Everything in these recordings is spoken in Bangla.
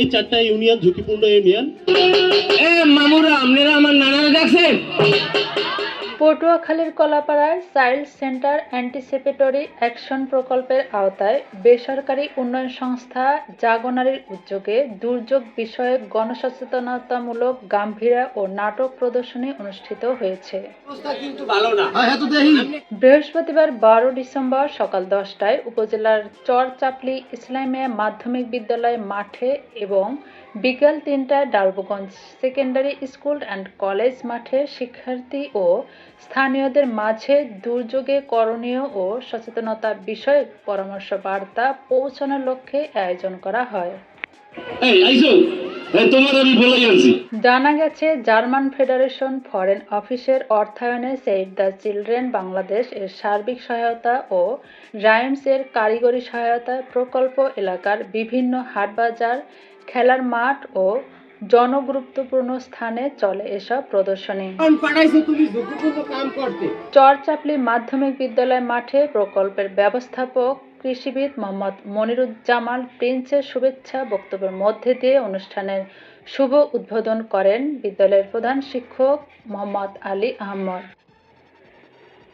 এই চারটা ইউনিয়ন ঝুঁকিপূর্ণ ইউনিয়ন এ মামুরা আপনারা আমার নানারা দেখছেন পটুয়াখালীর কলাপাড়ায় চাইল্ড সেন্টার অ্যান্টিসিপেটরি অ্যাকশন প্রকল্পের আওতায় বেসরকারি উন্নয়ন সংস্থা জাগনারির উদ্যোগে দুর্যোগ বিষয়ে গণসচেতনতামূলক গাম্ভীরা ও নাটক প্রদর্শনী অনুষ্ঠিত হয়েছে। অবস্থা কিন্তু ভালো না। বৃহস্পতিবার বারো ডিসেম্বর সকাল দশটায় উপজেলার চরচাপলি ইসলামিয়া মাধ্যমিক বিদ্যালয় মাঠে এবং বিকাল তিনটায় Dalbaganj secondary school and college মাঠে শিক্ষার্থী ও স্থানীয়দের মাঝে দুর্যোগে করণীয় ও সচেতনতা বিষয়ে পরামর্শ বার্তা পৌঁছানোর লক্ষ্যে আয়োজন করা হয়। জানা গেছে জার্মান ফেডারেশন ফরেন অফিসের অর্থায়নে সেভ দ্য চিলড্রেন বাংলাদেশ এর সার্বিক সহায়তা ও রাইমস এর কারিগরি সহায়তায় প্রকল্প এলাকার বিভিন্ন হাটবাজার খেলার মাঠ ও জনগুরুত্বপূর্ণ স্থানে চলে এসব প্রদর্শনী। চরচাপলি মাধ্যমিক বিদ্যালয় মাঠে প্রকল্পের ব্যবস্থাপক কৃষিবিদ মোহাম্মদ মনিরুজ্জামান প্রিন্সের শুভেচ্ছা বক্তব্যের মধ্যে দিয়ে অনুষ্ঠানের শুভ উদ্বোধন করেন বিদ্যালয়ের প্রধান শিক্ষক মোহাম্মদ আলী আহমদ।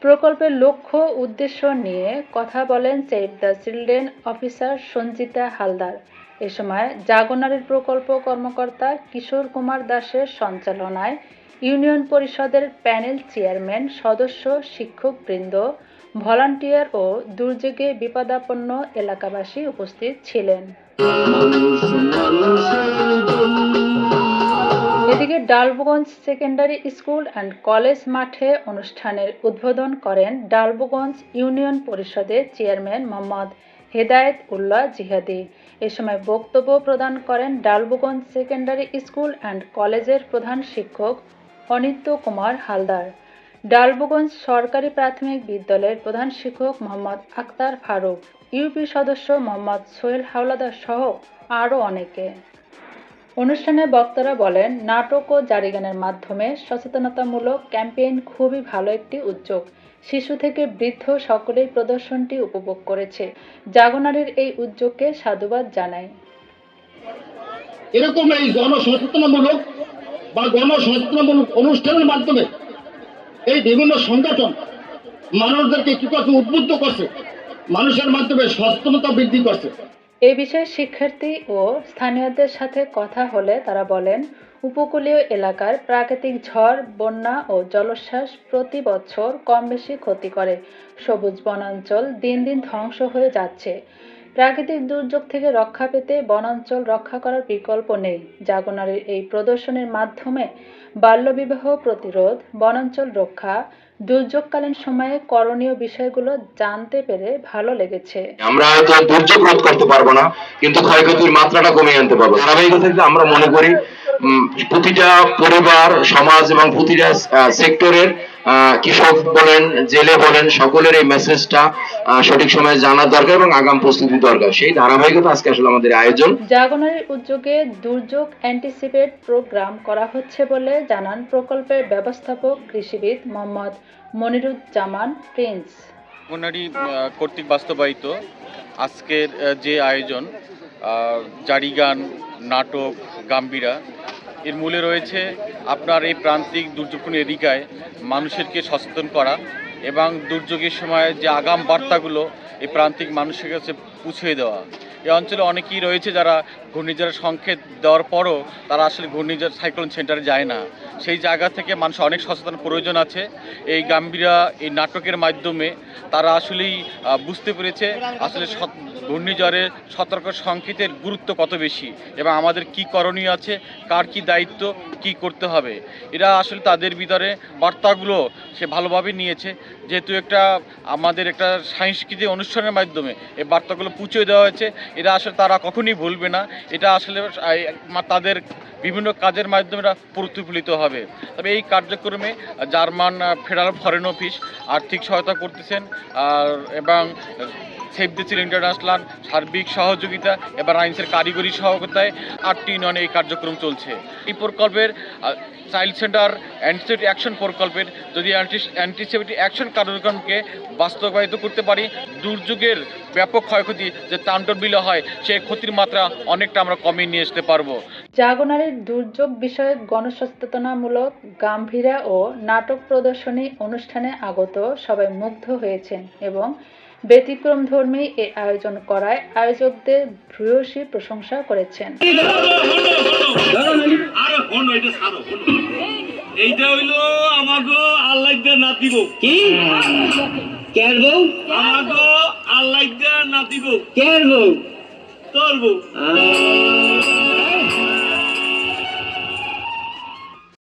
প্রকল্পের লক্ষ্য উদ্দেশ্য নিয়ে কথা বলেন save the children officer Sanjita Haldar. এ সময় জাগনারীর প্রকল্প কর্মকর্তা কিশোর কুমার দাসের সঞ্চালনায় ইউনিয়ন পরিষদের প্যানেল চেয়ারম্যান, সদস্য, শিক্ষকবৃন্দ, ভলান্টিয়ার ও দুর্যোগে বিপদাপন্ন এলাকাবাসী উপস্থিত ছিলেন। এদিকে Dalbaganj secondary school and college মাঠে অনুষ্ঠানের উদ্বোধন করেন ডালবগঞ্জ ইউনিয়ন পরিষদের চেয়ারম্যান মোহাম্মদ হেদায়েত উল্লাহ জিহাদি। এ সময় বক্তব্য প্রদান করেন ডালবুগঞ্জ সেকেন্ডারি স্কুল অ্যান্ড কলেজের প্রধান শিক্ষক অনিত্য কুমার হালদার। ডালবুগঞ্জ সরকারি প্রাথমিক বিদ্যালয়ের প্রধান শিক্ষক মোহাম্মদ আক্তার ফারুক, ইউপি সদস্য মোহাম্মদ সোহেল হাওলাদার সহ আরও অনেকে। অনুষ্ঠানে বক্তারা বলেন, নাটক ও জারিগানের মাধ্যমে সচেতনতামূলক ক্যাম্পেইন খুবই ভালো একটি উদ্যোগ। শিশু থেকে বৃদ্ধ সকলেই প্রদর্শনটি উপভোগ করেছে। জাগনারীর এই উদ্যোগকে সাধুবাদ জানাই এরকম এই জনসচেতনামূলক বা গণসচেতনামূলক অনুষ্ঠানের মাধ্যমে এই বিভিন্ন সংগঠন মানুষদেরকে কি করছে, উদ্বুদ্ধ করছে, মানুষের মাধ্যমে সচেতনতা বৃদ্ধি করছে। এ বিষয়ে শিক্ষার্থী ও স্থানীয়দের সাথে কথা হলে তারা বলেন, উপকূলীয় এলাকার প্রাকৃতিক ঝড়, বন্যা ও জলোচ্ছ্বাস প্রতি বছর কম বেশি ক্ষতি করে। সবুজ বনাঞ্চল দিন দিন ধ্বংস হয়ে যাচ্ছে। প্রাকৃতিক দুর্যোগ থেকে রক্ষা পেতে বনাঞ্চল রক্ষা করার বিকল্প নেই। জাগনারীর এই প্রদর্শনীর মাধ্যমে বাল্যবিবাহ প্রতিরোধ, বনাঞ্চল রক্ষা, দুর্যোগকালীন সময়ে করণীয় বিষয়গুলো জানতে পেরে ভালো লেগেছে। আমরা হয়তো দুর্যোগ রোধ করতে পারব না, কিন্তু ক্ষয়ক্ষতির মাত্রাটা কমিয়ে আনতে পারব। ধারাবাহিকতা থেকে আমরা মনে করি প্রতিটা পরিবার, সমাজ এবং প্রতিটা সেক্টরের কৃষক বলেন জেলে বলেন সকলের এই মেসেজটা সঠিক সময়ে জানার দরকার এবং আগাম প্রস্তুতি দরকার। সেই ধারাবাহিকতা আজকে আসলে আমাদের আয়োজন। জাগনারীর উদ্যোগে দুর্যোগ অ্যান্টিসিপেট প্রোগ্রাম করা হচ্ছে বলে জানান প্রকল্পের ব্যবস্থাপক কৃষিবিদ মোহাম্মদ মনিরুজ্জামান প্রিন্স। অঙ্গনারী কর্তৃক বাস্তবায়িত আজকের যে আয়োজন জারিগান নাটক গাম্ভীরা এর মূলে রয়েছে আপনার এই প্রান্তিক দুর্যোগপূর্ণ এরিকায় মানুষেরকে সচেতন করা এবং দুর্যোগের সময় যে আগাম বার্তাগুলো এই প্রান্তিক মানুষের কাছে পৌঁছে দেওয়া। এই অঞ্চলে অনেকেই রয়েছে যারা ঘূর্ণিঝড়ের সংকেত দেওয়ার পরও তারা আসলে ঘূর্ণিঝড় সাইক্লোন সেন্টারে যায় না। সেই জায়গা থেকে মানুষ অনেক সচেতন প্রয়োজন আছে। এই গাম্ভীরা এই নাটকের মাধ্যমে তারা আসলেই বুঝতে পেরেছে আসলে ঘূর্ণিঝড়ের সতর্ক সংকেতের গুরুত্ব কত বেশি এবং আমাদের কি করণীয় আছে, কার কি দায়িত্ব, কি করতে হবে। এরা আসলে তাদের ভিতরে বার্তাগুলো সে ভালোভাবে নিয়েছে। যেহেতু একটা আমাদের একটা সাংস্কৃতিক অনুষ্ঠানের মাধ্যমে এই বার্তাগুলো পুঁছে দেওয়া হয়েছে, এরা আসলে তারা কখনই ভুলবে না। এটা আসলে তাদের বিভিন্ন কাজের মাধ্যমে এটা প্রতিফলিত হবে। তবে এই কার্যক্রমে জার্মান ফেডারেল ফরেন অফিস আর্থিক সহায়তা করতেছেন, আর, এবং সেভ দ্য চিল ইন্টারন্যাশনাল সার্বিক সহযোগিতা এবং আইনসের কারিগরি সহযোগিতায় আটটি ইউনিয়নে এই কার্যক্রম চলছে। এই প্রকল্পের চাইল্ড সেন্টার অ্যান্টিসেপ্টি অ্যাকশন প্রকল্পের যদি অ্যান্টিসেপ্টি অ্যাকশন কার্যক্রমকে বাস্তবায়িত করতে পারি, দুর্যোগের ব্যাপক ক্ষয়ক্ষতি যে তাণ্ডব বিলে হয় সেই ক্ষতির মাত্রা অনেকটা আমরা কমিয়ে নিয়ে আসতে পারব। জাগনারের দুর্যোগ বিষয়ক গণসচেতনামূলক, গাম্ভীরা ও নাটক প্রদর্শনী অনুষ্ঠানে আগত সবাই মুগ্ধ হয়েছেন এবং ব্যতিক্রমধর্মী এ আয়োজন করায় আয়োজকদের ভূয়সী প্রশংসা করেছেন। এটা এইটা হইল আমাগো আল্লাহ নাতিব কি? কের বউ? আমাগো আল্লাহ নাতিব কের বউ? তোর বউ।